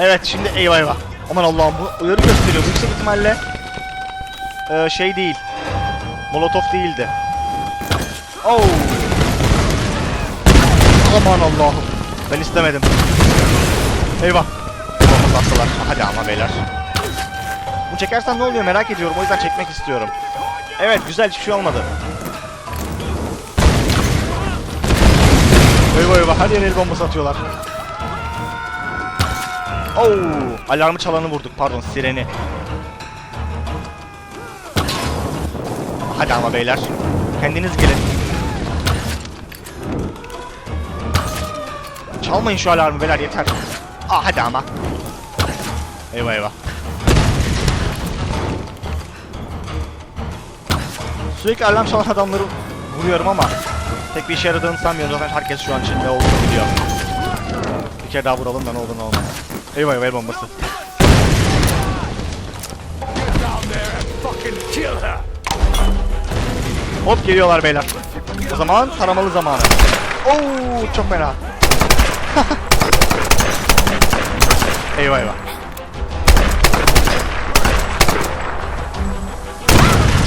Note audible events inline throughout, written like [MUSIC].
Evet şimdi eyvah eyvah. Aman Allah'ım bu uyarı gösteriyor. Bu yüksek ihtimalle e, şey değil. Molotov değildi. Oh. Aman Allah'ım. Ben istemedim. Eyvah. Bomba attılar. Hadi ama beyler. Bu çekersen ne oluyor merak ediyorum. O yüzden çekmek istiyorum. Evet güzel hiçbir şey olmadı. Eyvah eyvah her yere el bombası atıyorlar. Oo, alarmı çalanı vurduk pardon sireni. Hadi ama beyler. Kendiniz gelin. Çalmayın şu alarmı beyler yeter. Ah hadi ama. Eyvah eyvah. Sürekli alarm çalan adamları vuruyorum ama pek bir işe yaradığını sanmıyorum. Zaten herkes şu an için ne olduğunu biliyor. Bir kere daha vuralım da ne olur ne olmaz. Eyvah eyvah el bombası. Hop geliyorlar beyler. O zaman taramalı zamanı. Oo çok fena. [LAUGHS] eyvah eyvah.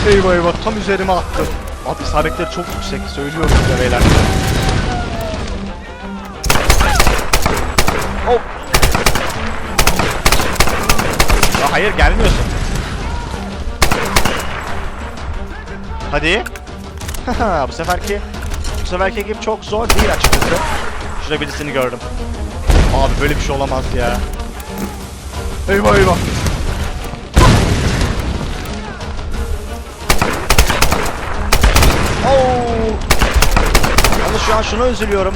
Eyvah eyvah tam üzerime attı. Abi isabetleri çok yüksek söylüyorum size beyler. Hayır gelmiyorsun. Hadi. [LAUGHS] Bu seferki bu seferki ekip çok zor değil açıkçası. Şurada birisini gördüm. Abi böyle bir şey olamaz ya. Eyvah eyvah. Yalnız şu an şuna üzülüyorum.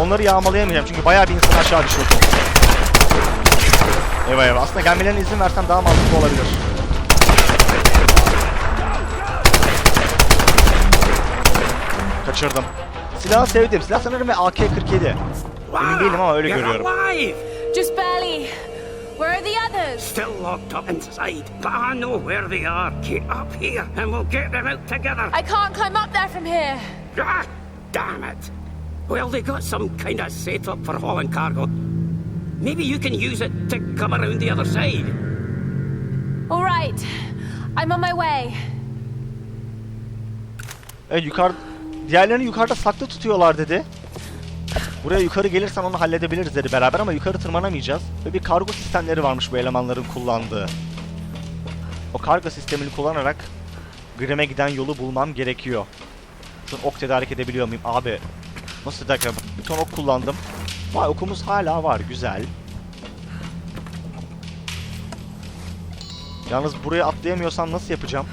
Onları yağmalayamayacağım çünkü bayağı bir insan aşağı düşürdü. Eyvah eyvah. Aslında gelmelerine izin versem daha mantıklı olabilir. Kaçırdım. Silahı sevdim. Silah sanırım ve AK-47. Emin değilim ama öyle You're görüyorum. alive! Just barely. Where are the others? Still locked up inside, but I know where they are. Get up here and we'll get them out together. I can't climb up there from here. Ah, damn it. Well, they got some kind of setup for hauling cargo. Maybe you can use it to come around the other side. All right. I'm on my way. Evet yukarı... Diğerlerini yukarıda saklı tutuyorlar dedi. Buraya yukarı gelirsen onu halledebiliriz dedi beraber ama yukarı tırmanamayacağız. Ve bir kargo sistemleri varmış bu elemanların kullandığı. O kargo sistemini kullanarak Grim'e giden yolu bulmam gerekiyor. Şu ok tedarik edebiliyor muyum? Abi nasıl edeyim? Bir ton ok kullandım. Vay okumuz hala var güzel. Yalnız buraya atlayamıyorsam nasıl yapacağım?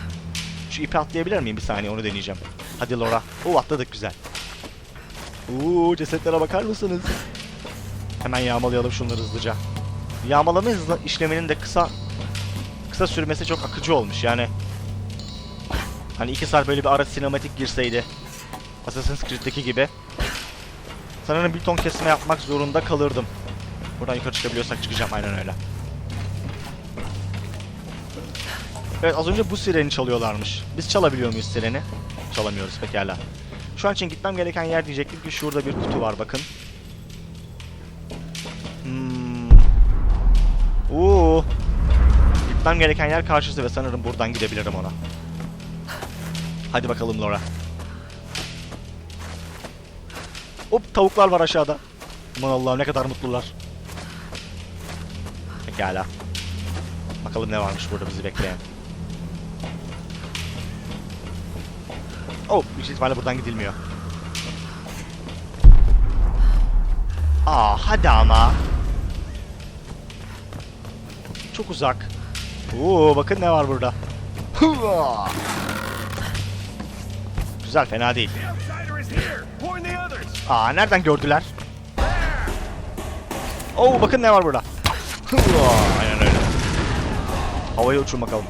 Şu ipi atlayabilir miyim? Bir saniye onu deneyeceğim. Hadi Laura. Oo atladık güzel. Oo cesetlere bakar mısınız? Hemen yağmalayalım şunları hızlıca. Yağmalama hızlı işleminin de kısa kısa sürmesi çok akıcı olmuş yani. Hani iki saat böyle bir ara sinematik girseydi. Assassin's Creed'deki gibi. Sanırım bir ton kesme yapmak zorunda kalırdım. Buradan yukarı çıkabiliyorsak çıkacağım aynen öyle. Evet az önce bu sireni çalıyorlarmış. Biz çalabiliyor muyuz sireni? Çalamıyoruz pekala. Şu an için gitmem gereken yer diyecektim ki şurada bir kutu var bakın. Hmm. Oo. Gitmem gereken yer karşısı ve sanırım buradan gidebilirim ona. Hadi bakalım Laura. Hop tavuklar var aşağıda. Aman Allah'ım ne kadar mutlular. Pekala. Bakalım ne varmış burada bizi bekleyen. Oh, büyük ihtimalle buradan gidilmiyor. Aa, hadi ama. Çok uzak. Oo, bakın ne var burada. Güzel, fena değil. Aa, nereden gördüler? Oo, bakın ne var burada. Aynen öyle. Havaya uçun bakalım.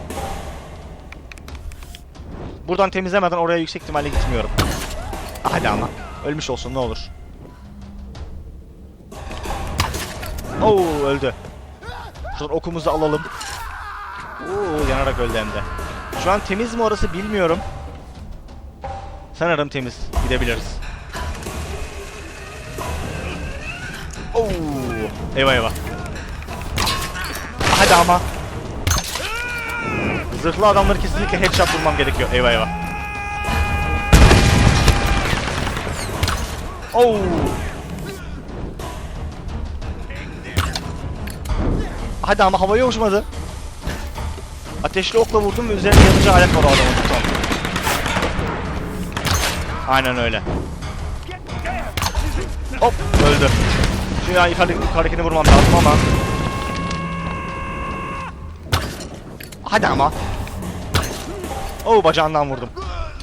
Buradan temizlemeden oraya yüksek ihtimalle gitmiyorum. Hadi ama. Ölmüş olsun ne olur. Oo öldü. Şuradan okumuzu alalım. Oo yanarak öldü hem de. Şu an temiz mi orası bilmiyorum. Sanırım temiz. Gidebiliriz. Oo. Eyvah eyvah. Hadi ama. Zırhlı adamları kesinlikle headshot vurmam gerekiyor. Eyvah eyvah. Oo. Hadi ama havaya uçmadı. Ateşli okla vurdum ve üzerine yanıcı alet var o adamın. Aynen öyle. Hop öldü. Şimdi yani yukarı, yukarıdakini vurmam lazım ama. Hadi ama. Oo bacağından vurdum.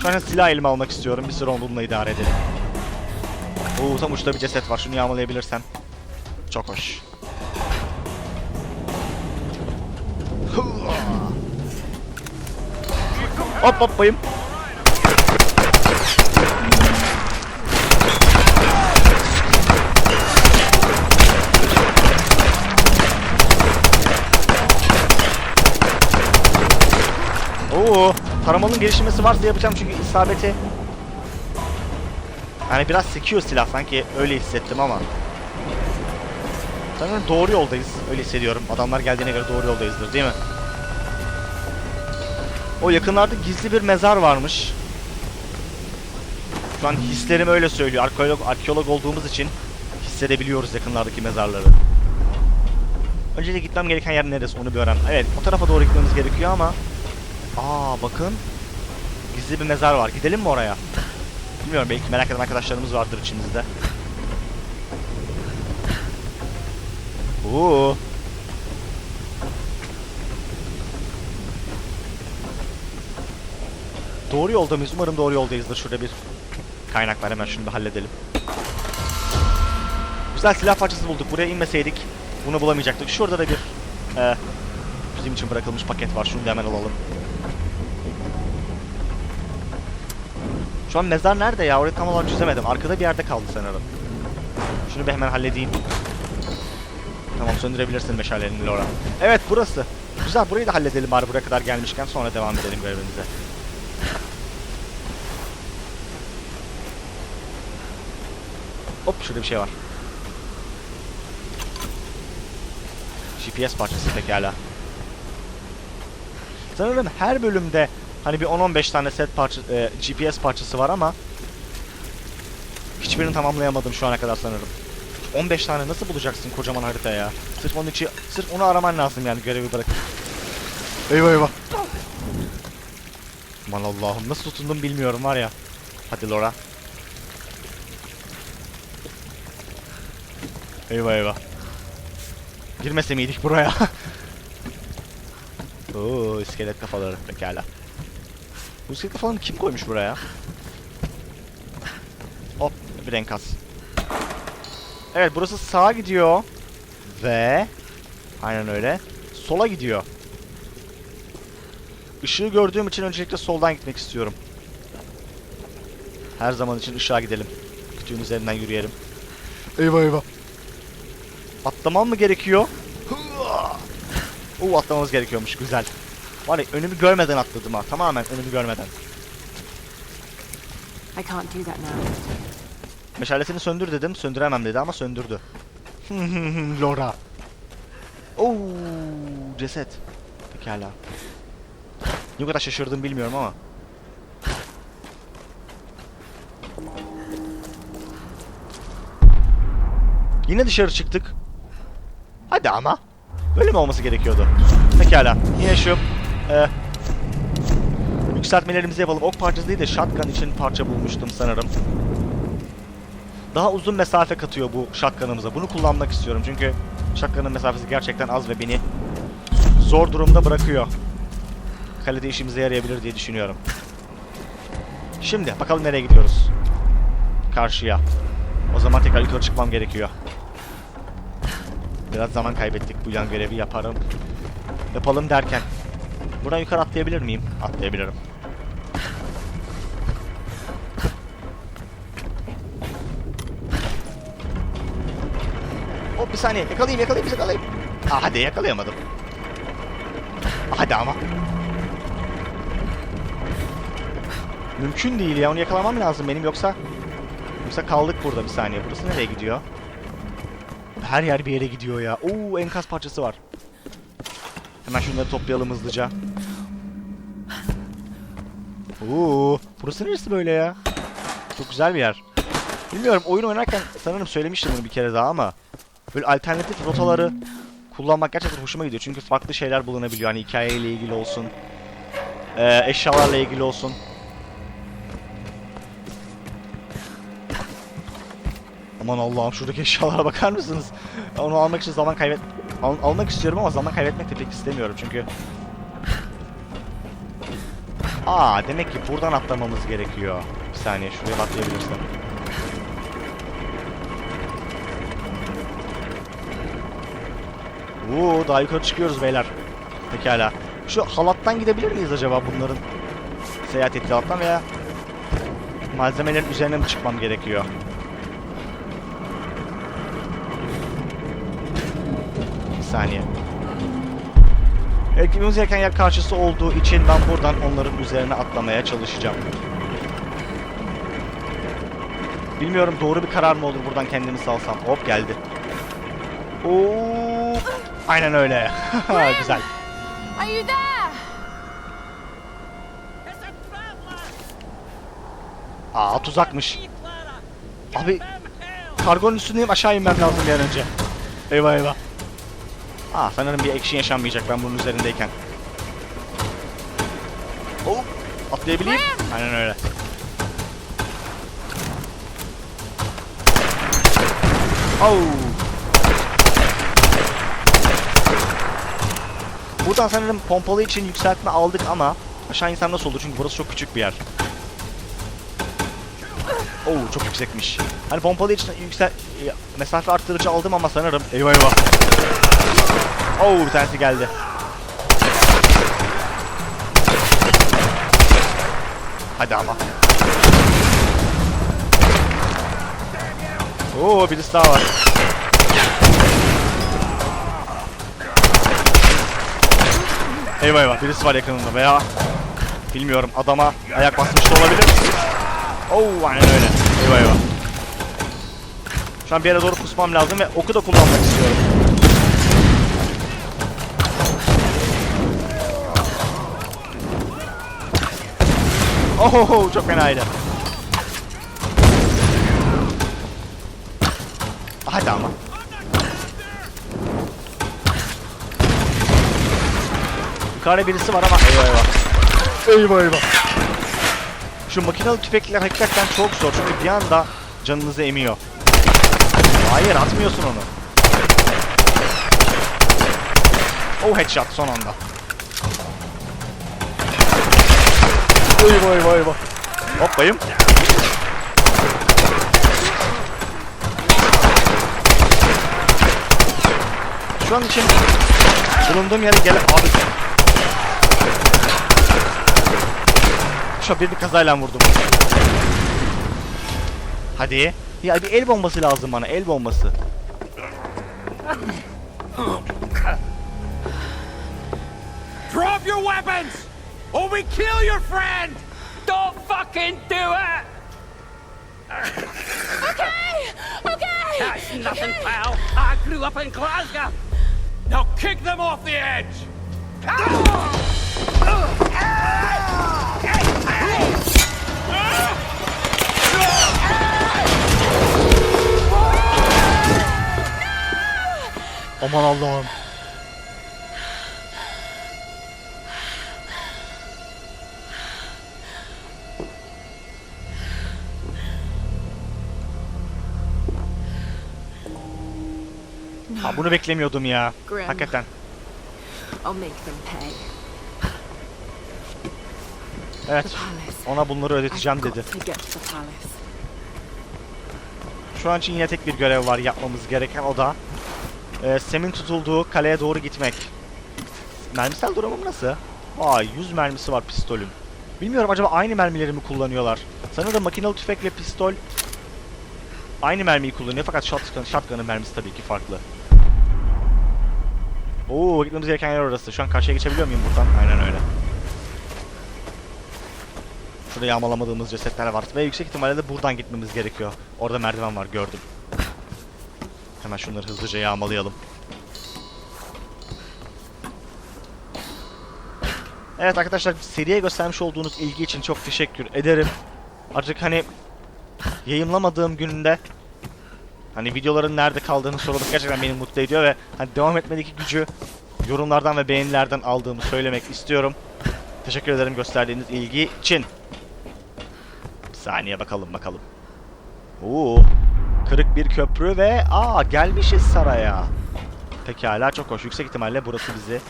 Şu an silah elime almak istiyorum. Bir süre onunla idare edelim. Oo tam uçta bir ceset var. Şunu yağmalayabilirsem. Çok hoş. Hop hop bayım. Oo, taramanın gelişmesi varsa yapacağım çünkü isabeti yani biraz sekiyor silah sanki öyle hissettim ama Sanırım doğru yoldayız. Öyle hissediyorum. Adamlar geldiğine göre doğru yoldayızdır değil mi? O yakınlarda gizli bir mezar varmış. Şu an hislerim öyle söylüyor. Arkeolog, arkeolog olduğumuz için hissedebiliyoruz yakınlardaki mezarları. Öncelikle gitmem gereken yer neresi onu bir öğren. Evet o tarafa doğru gitmemiz gerekiyor ama Aa bakın. Gizli bir mezar var. Gidelim mi oraya? Bilmiyorum belki merak eden arkadaşlarımız vardır içimizde. Oo. Doğru yolda mıyız? Umarım doğru yoldayızdır. Şurada bir kaynak var. Hemen şunu bir halledelim. Güzel silah parçası bulduk. Buraya inmeseydik bunu bulamayacaktık. Şurada da bir e, bizim için bırakılmış paket var. Şunu da hemen alalım. Şu an mezar nerede ya? Orayı tam olarak çözemedim. Arkada bir yerde kaldı sanırım. Şunu bir hemen halledeyim. Tamam söndürebilirsin meşalelerini Laura. Evet burası. Güzel burayı da halledelim bari buraya kadar gelmişken sonra devam edelim görevimize. Hop şurada bir şey var. GPS parçası pekala. Sanırım her bölümde hani bir 10-15 tane set parça, e, GPS parçası var ama hiçbirini tamamlayamadım şu ana kadar sanırım. 15 tane nasıl bulacaksın kocaman harita ya? Sırf onun için, sırf onu araman lazım yani görevi bırakıp. Eyvah eyvah. Aman Allah'ım nasıl tutundum bilmiyorum var ya. Hadi Laura. Eyvah eyvah. Girmese miydik buraya? [LAUGHS] Oo iskelet kafaları pekala. Bu iskelet kafalarını kim koymuş buraya? Hop bir enkaz. Evet burası sağa gidiyor. Ve aynen öyle. Sola gidiyor. Işığı gördüğüm için öncelikle soldan gitmek istiyorum. Her zaman için ışığa gidelim. Kütüğün üzerinden yürüyelim. Eyvah eyvah. Atlamam mı gerekiyor? Oo atlamamız gerekiyormuş güzel. Var ya önümü görmeden atladım ha. Tamamen önümü görmeden. I can't do that now. Meşalesini söndür dedim. Söndüremem dedi ama söndürdü. [LAUGHS] Laura. Oo, ceset. Pekala. Ne kadar şaşırdım bilmiyorum ama. Yine dışarı çıktık. Hadi ama. Böyle mi olması gerekiyordu? Pekala. Yine şu e, yükseltmelerimizi yapalım. Ok parçası değil de shotgun için parça bulmuştum sanırım. Daha uzun mesafe katıyor bu shotgun'ımıza. Bunu kullanmak istiyorum çünkü shotgun'ın mesafesi gerçekten az ve beni zor durumda bırakıyor. Kalede işimize yarayabilir diye düşünüyorum. Şimdi bakalım nereye gidiyoruz. Karşıya. O zaman tekrar yukarı çıkmam gerekiyor. Biraz zaman kaybettik bu yan görevi yaparım. Yapalım derken. Buradan yukarı atlayabilir miyim? Atlayabilirim. Hop bir saniye yakalayayım yakalayayım yakalayayım. Aa, hadi yakalayamadım. Hadi ama. Mümkün değil ya onu yakalamam lazım benim yoksa yoksa kaldık burada bir saniye. Burası nereye gidiyor? Her yer bir yere gidiyor ya. Oo enkaz parçası var. Hemen şunları toplayalım hızlıca. Oo, burası neresi böyle ya? Çok güzel bir yer. Bilmiyorum oyun oynarken sanırım söylemiştim bunu bir kere daha ama böyle alternatif rotaları kullanmak gerçekten hoşuma gidiyor. Çünkü farklı şeyler bulunabiliyor. Hani hikayeyle ilgili olsun. eee, eşyalarla ilgili olsun. Aman Allah'ım şuradaki eşyalara bakar mısınız? Onu almak için zaman kaybet... Al- almak istiyorum ama zaman kaybetmek de pek istemiyorum çünkü... Aa demek ki buradan atlamamız gerekiyor. Bir saniye şuraya atlayabilirsem. Oo daha yukarı çıkıyoruz beyler. Pekala. Şu halattan gidebilir miyiz acaba bunların seyahat ettiği halattan veya malzemelerin üzerine mi çıkmam gerekiyor? Bir saniye. Gitmemiz gereken yer karşısı olduğu için ben buradan onların üzerine atlamaya çalışacağım. Bilmiyorum doğru bir karar mı olur buradan kendimi salsam. Hop geldi. Oo, aynen öyle. [LAUGHS] Güzel. Aa tuzakmış. Abi kargonun üstündeyim aşağı inmem lazım bir an önce. Eyvah eyvah. Aa sanırım bir action yaşanmayacak ben bunun üzerindeyken. Hop atlayabileyim. Aynen öyle. Oh. Buradan sanırım pompalı için yükseltme aldık ama aşağı insan nasıl olur çünkü burası çok küçük bir yer. Oo çok yüksekmiş. Hani pompalı için yüksel mesafe arttırıcı aldım ama sanırım eyvah eyvah. Oo bir tanesi geldi. Hadi ama. Oo birisi daha var. Eyvah eyvah birisi var yakınında veya bilmiyorum adama ayak basmış da olabilir. Oo aynen öyle. Eyvah eyvah. Şu an bir yere doğru kusmam lazım ve oku da kullanmak istiyorum. Oho çok fenaydı. Hadi ama. Yukarıda birisi var ama eyvah eyvah. Eyvah eyvah. Şu makinalı tüfekler hakikaten çok zor çünkü bir anda canınızı emiyor. Hayır atmıyorsun onu. Oh headshot son anda. Eyvah eyvah eyvah. Hop bayım. Şu an için bulunduğum yere gel abi. Şu an bir kazayla vurdum. Hadi. Ya bir el bombası lazım bana. El bombası. Or we kill your friend! Don't fucking do it! Okay! Okay! That's nothing, pal. I grew up in Glasgow. Now kick them off the edge! Aman Allah'ım. Ha bunu beklemiyordum ya. Grim. Hakikaten. I'll make them pay. Evet. Ona bunları ödeteceğim dedi. Şu an için yine tek bir görev var yapmamız gereken o da e, Sem'in tutulduğu kaleye doğru gitmek. Mermisel durumum nasıl? Vay 100 mermisi var pistolün. Bilmiyorum acaba aynı mermileri mi kullanıyorlar? Sanırım makinalı tüfek ve pistol aynı mermiyi kullanıyor fakat shotgun, shotgun'ın mermisi tabii ki farklı. Oo gitmemiz gereken yer orası. Şu an karşıya geçebiliyor muyum buradan? Aynen öyle. Şurada yağmalamadığımız cesetler var ve yüksek ihtimalle de buradan gitmemiz gerekiyor. Orada merdiven var gördüm. Hemen şunları hızlıca yağmalayalım. Evet arkadaşlar seriye göstermiş olduğunuz ilgi için çok teşekkür ederim. Artık hani yayınlamadığım günde hani videoların nerede kaldığını soruluk gerçekten beni mutlu ediyor ve hani devam etmedeki gücü yorumlardan ve beğenilerden aldığımı söylemek istiyorum. Teşekkür ederim gösterdiğiniz ilgi için. Bir saniye bakalım bakalım. Oo, kırık bir köprü ve aa gelmişiz saraya. Pekala çok hoş. Yüksek ihtimalle burası bizi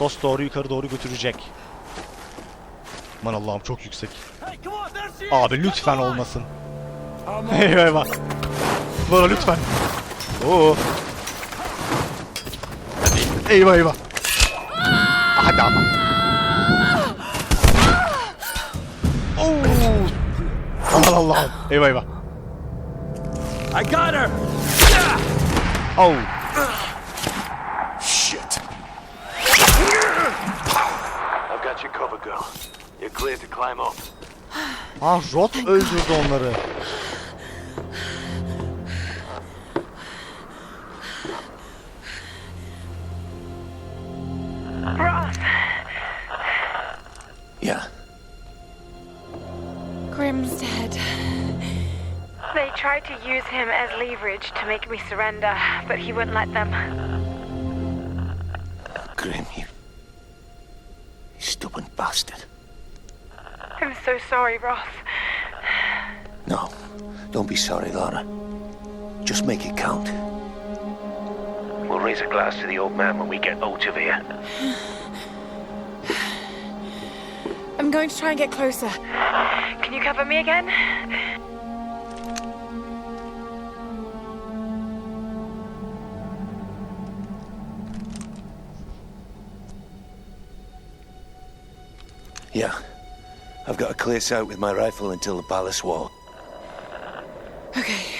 dost doğru yukarı doğru götürecek. Aman Allah'ım çok yüksek. Abi lütfen olmasın. Eyvah. Bora lütfen. Oo. Hadi. Eyvah eyvah. Hadi ama. Oo. Aman Allah'ım. Eyvah eyvah. I got her! Oh. Shit. I've got your cover, girl. You're clear to climb up. Ah Rot öldürdü onları. Him as leverage to make me surrender, but he wouldn't let them. Grim, you. You stubborn bastard. I'm so sorry, Ross. No. Don't be sorry, Laura. Just make it count. We'll raise a glass to the old man when we get out of here. I'm going to try and get closer. Can you cover me again? Yeah. I've got a clear sight with my rifle until the palace wall. Okay.